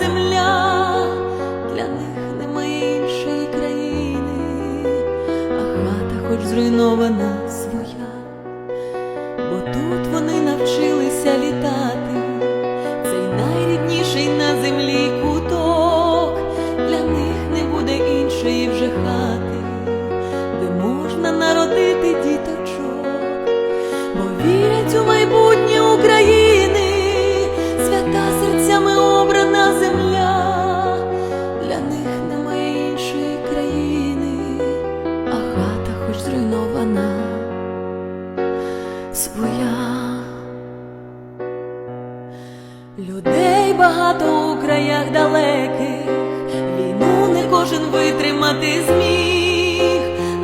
земля, для них немає іншої країни, а хата хоч зруйнована своя, бо тут вони навчилися літати, цей найрідніший на землі куток, для них не буде іншої вже хати, де можна народити діточок, бо вірять у майбутнє та серцями обрана земля, для них немає іншої країни, а хата хоч зруйнована своя. Людей багато у краях далеких, війну не кожен витримати зміг,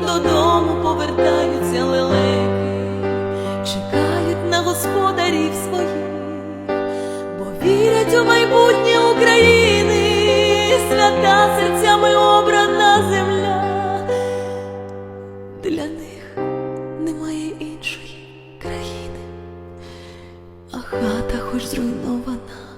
додому повертаються лелеки, чекають на господарів своїх вірить у майбутнє України, свята серцями обрана земля. Для них немає іншої країни, а хата хоч зруйнована.